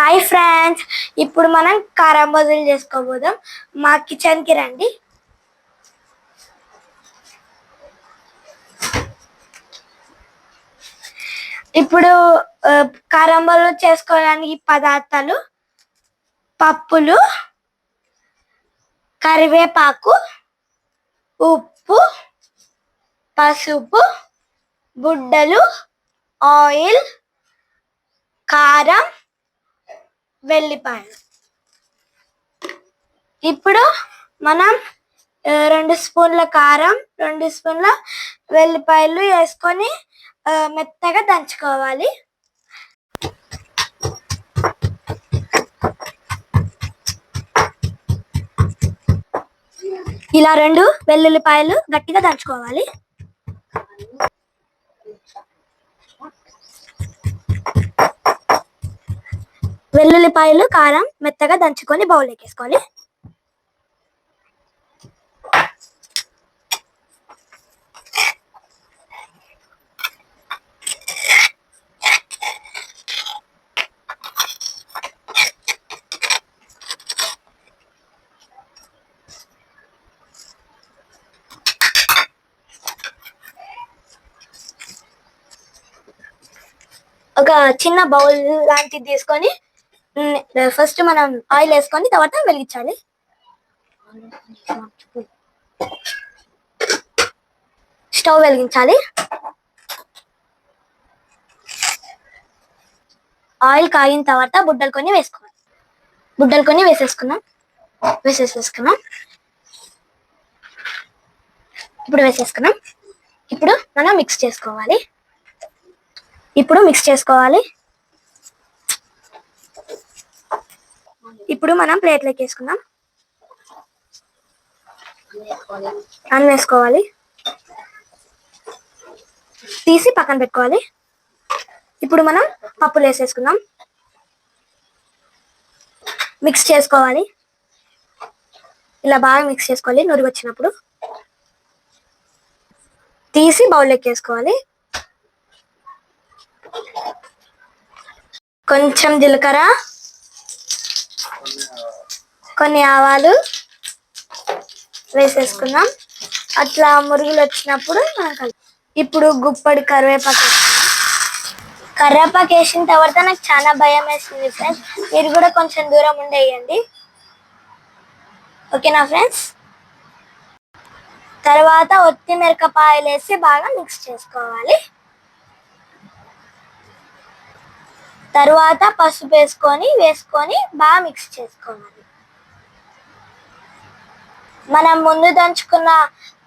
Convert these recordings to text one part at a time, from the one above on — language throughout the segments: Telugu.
హాయ్ ఫ్రెండ్స్ ఇప్పుడు మనం కారం బదులు చేసుకోబోదాం. మా కిచెన్కి రండి. ఇప్పుడు కారం బదులు చేసుకోవడానికి పదార్థాలు పప్పులు కరివేపాకు ఉప్పు పసుపు బుడ్డలు ఆయిల్ కారం వెల్లిపాయలు. ఇప్పుడు మనం రెండు స్పూన్ల కారం రెండు స్పూన్ల వెల్లిపాయలు వేసుకొని మెత్తగా దంచుకోవాలి. ఇలా రెండు వెల్లుల్లిపాయలు గట్టిగా దంచుకోవాలి. వెల్లుల్లిపాయలు కారం మెత్తగా దంచుకొని బౌల్లోకి వేసుకోవాలి. ఒక చిన్న బౌల్ లాంటిది తీసుకొని ఫస్ట్ మనం ఆయిల్ వేసుకొని తర్వాత వెలిగించాలి. స్టవ్ వెలిగించాలి. ఆయిల్ కాగిన తర్వాత బుడ్డలు కొన్ని వేసుకోవాలి. బుడ్డలు కొన్ని వేసేసుకున్నాం వేసేసేసుకున్నాం ఇప్పుడు వేసేసుకున్నాం ఇప్పుడు మనం మిక్స్ చేసుకోవాలి. ఇప్పుడు మిక్స్ చేసుకోవాలి. ఇప్పుడు మనం ప్లేట్లోకి వేసుకుందాం. అన్ని వేసుకోవాలి. తీసి పక్కన పెట్టుకోవాలి. ఇప్పుడు మనం పప్పులు వేసేసుకుందాం. మిక్స్ చేసుకోవాలి. ఇలా బాగా మిక్స్ చేసుకోవాలి. నురుగు వచ్చినప్పుడు. తీసి బౌల్లోకి వేసుకోవాలి. కొంచెం జీలకర్ర. కొన్ని ఆవాలు వేసేసుకుందాం. అట్లా మురుగులు వచ్చినప్పుడు మనం ఇప్పుడు గుప్పడి కరివేపాకు వేసుకుందాం. కరివేపాకు వేసిన తర్వాత నాకు చాలా భయం వేసింది ఫ్రెండ్స్. మీరు కూడా కొంచెం దూరం ఉండేయండి. ఓకేనా ఫ్రెండ్స్? తర్వాత ఒత్తి మిరపకాయలు వేసి బాగా మిక్స్ చేసుకోవాలి. తర్వాత పసుపు వేసుకొని వేసుకొని బాగా మిక్స్ చేసుకోవాలి. మనం ముందు దంచుకున్న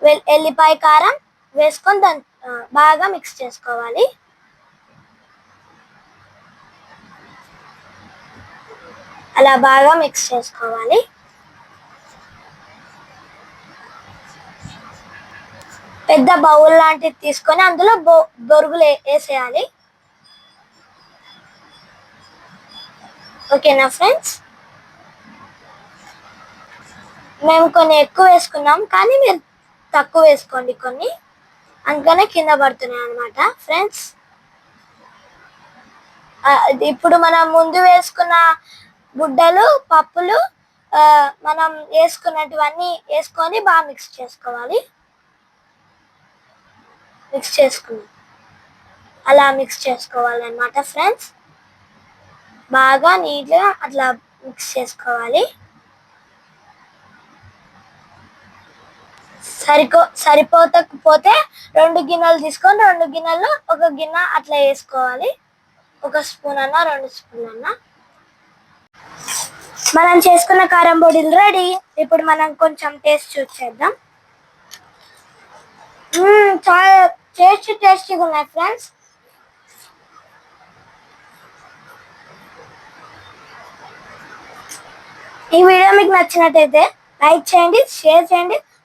వెల్- ఎల్లిపాయ కారం వేసుకొని దం బాగా మిక్స్ చేసుకోవాలి. అలా బాగా మిక్స్ చేసుకోవాలి. పెద్ద బౌల్ లాంటిది తీసుకొని అందులో బొ బొరుగులు వేసేయాలి. ఓకేనా ఫ్రెండ్స్? మేము కొన్ని ఎక్కువ వేసుకున్నాం కానీ మీరు తక్కువ వేసుకోండి కొన్ని. అందుకనే కింద పడుతున్నాయి అనమాట ఫ్రెండ్స్ ఇప్పుడు మనం ముందు వేసుకున్న గుడ్డలు పప్పులు మనం వేసుకున్నటువన్నీ వేసుకొని బాగా మిక్స్ చేసుకోవాలి. మిక్స్ చేసుకున్నాం అలా మిక్స్ చేసుకోవాలన్నమాట ఫ్రెండ్స్ బాగా నీట్గా అట్లా మిక్స్ చేసుకోవాలి. సరికో సరిపోతకపోతే రెండు గిన్నెలు తీసుకొని రెండు గిన్నెలు ఒక గిన్నె అట్లా వేసుకోవాలి. ఒక స్పూన్ అన్న రెండు స్పూన్ అన్న మనం చేసుకున్న కారం పొడిలు రెడీ. ఇప్పుడు మనం కొంచెం టేస్ట్ చూసేద్దాం. చాలా టేస్ట్ టేస్టీగా ఉన్నాయి ఫ్రెండ్స్. ఈ వీడియో మీకు నచ్చినట్టయితే లైక్ చేయండి షేర్ చేయండి.